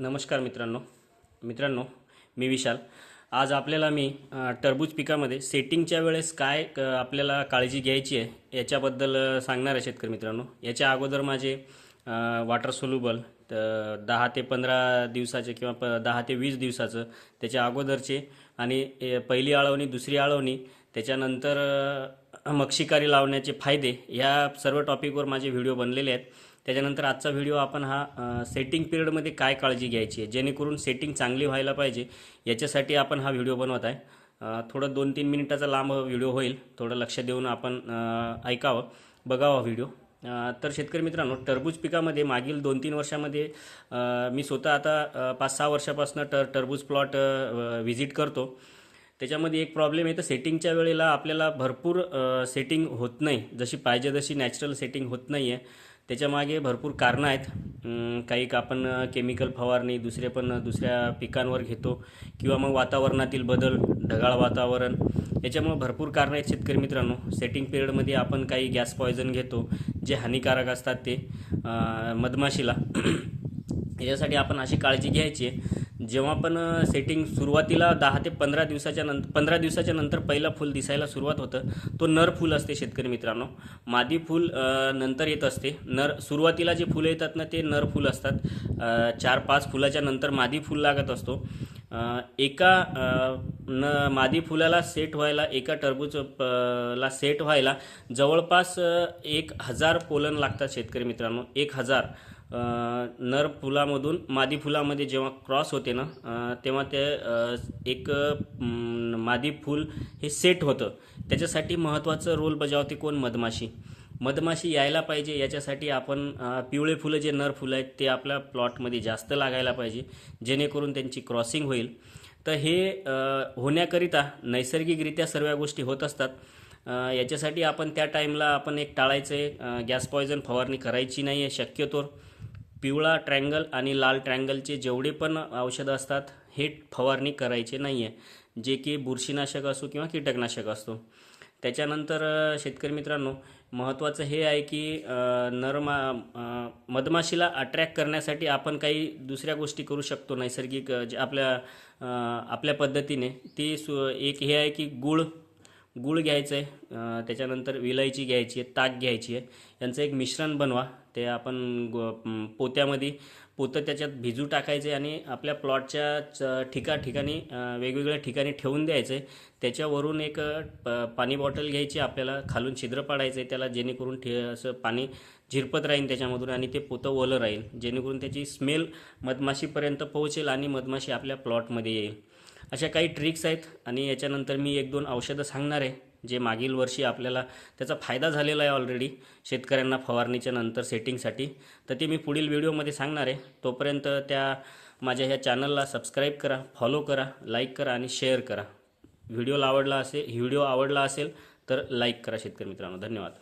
नमस्कार मित्रांनो. मित्रांनो मी विशाल. आज आपल्याला मी टरबूज पिकामध्ये सेटिंगच्या वेळेस काय क- आपल्याला काळजी घ्यायची आहे याच्याबद्दल सांगणार आहे शेतकरी मित्रांनो. याच्या अगोदर माझे वॉटर सोल्युबल तर दहा ते पंधरा दिवसाचे किंवा प दहा ते वीस दिवसाचं त्याच्या अगोदरचे आणि पहिली आळवणी दुसरी आळवणी त्याच्यानंतर मक्षिकारी लावण्याचे फायदे या सर्व टॉपिकवर माझे व्हिडिओ बनलेले आहेत. त्याच्यानंतर आजचा व्हिडिओ आपण हा सेटिंग पिरियडमध्ये काय काळजी घ्यायची आहे जेणेकरून सेटिंग चांगली व्हायला पाहिजे याच्यासाठी आपण हा व्हिडिओ बनवत आहे. थोडं दोन तीन मिनिटाचा लांब व्हिडिओ होईल थोडं लक्ष देऊन आपण ऐकावं बघावा व्हिडिओ तर शेतकरी मित्रांनो टरबूज पिकामध्ये मागील दोन तीन वर्षामध्ये मी स्वतः आता पाच सहा वर्षापासून टर टरबूज प्लॉट व्हिजिट करतो. त्याच्यामध्ये एक प्रॉब्लेम आहे तर सेटिंगच्या वेळेला आपल्याला भरपूर सेटिंग होत नाही. जशी पाहिजे तशी नॅचरल सेटिंग होत नाही आहे त्याच्यामागे भरपूर कारणं आहेत. काही आपण केमिकल फवारणी दुसरे पण दुसऱ्या पिकांवर घेतो. किंवा मग वातावरणातील बदल ढगाळ वातावरण. याच्यामुळे भरपूर कारणं आहेत शेतकरी मित्रांनो. सेटिंग पिरियडमध्ये आपण काही गॅस पॉयझन घेतो जे हानिकारक असतात ते मधमाशीला. याच्यासाठी आपण अशी काळजी घ्यायची आहे. जेव्हा पण सेटिंग सुरुवातीला दहा ते पंधरा दिवसाच्या नंतर पंधरा दिवसाच्या नंतर पहिला फूल दिसायला सुरुवात होतं तो नर फूल असते शेतकरी मित्रांनो. मादी फूल नंतर येत असते. नर सुरुवातीला जे फुलं येतात ना ते नर फूल असतात. चार पाच फुलाच्या नंतर मादी फूल लागत असतो. एका न मादी फुलाला सेट व्हायला एका टरबूज ला सेट व्हायला जवळपास एक हजार पोलन लागतात शेतकरी मित्रांनो. एक हजार नर फुलामधून मादी फुलामध्ये जेव्हा क्रॉस होते ना तेव्हा ते एक मादी फूल हे सेट होतं. त्याच्यासाठी महत्त्वाचं रोल बजावते कोण? मधमाशी. मधमाशी यायला पाहिजे याच्यासाठी आपण पिवळे फुलं जे नर फुलं आहेत ते आपल्या प्लॉटमध्ये जास्त लागायला पाहिजे जेणेकरून त्यांची क्रॉसिंग होईल. तर हे होण्याकरिता नैसर्गिकरित्या सर्व गोष्टी होत असतात. याच्यासाठी आपण त्या टाईमला आपण एक टाळायचं आहे. गॅस पॉयझन फवारणी करायची नाही आहे शक्यतो. पिवळा ट्रँगल आणि लाल ट्रँगलचे जेवढे पण औषधं असतात हे फवारणी करायचे नाही आहे जे की बुरशीनाशक असो किंवा कीटकनाशक असतो त्याच्यानंतर शेतकरी मित्रांनो महत्त्वाचं हे आहे की नरमा मधमाशीला अट्रॅक्ट करण्यासाठी आपण काही दुसऱ्या गोष्टी करू शकतो नैसर्गिक जे आपल्या आपल्या पद्धतीने. ती सु एक हे आहे की गुळ गुळ घ्यायचं आहे. त्याच्यानंतर विलायची घ्यायची आहे ताक घ्यायची आहे. यांचं एक मिश्रण बनवा. ते आपण गो पोत्यामध्ये पोतं त्याच्यात भिजू टाकायचे आणि आपल्या प्लॉटच्या च ठिका ठिकाणी वेगवेगळ्या ठिकाणी ठेवून द्यायचे. त्याच्यावरून एक प- पाणी बॉटल घ्यायची आपल्याला खालून छिद्र पाडायचे त्याला जेणेकरून ठे असं पाणी झिरपत राहील त्याच्यामधून आणि ते पोतं ओलं राहील जेणेकरून त्याची स्मेल मधमाशीपर्यंत पोहोचेल आणि मधमाशी आपल्या प्लॉटमध्ये येईल. अशा काही ट्रिक्स आहेत आणि याच्यानंतर मी एक दोन औषधं सांगणार आहे. जे मागील वर्षी आपल्याला त्याचा फायदा झालेला आहे ऑलरेडी शेतकऱ्यांना फवारणीच्या नंतर सेटिंगसाठी तर ते मी पुढील व्हिडिओमध्ये सांगणार आहे. तोपर्यंत त्या माझ्या ह्या चॅनलला सबस्क्राईब करा फॉलो करा लाईक करा आणि शेअर करा. व्हिडिओला आवडला असेल व्हिडिओ आवडला असेल तर लाईक करा शेतकरी मित्रांनो. धन्यवाद.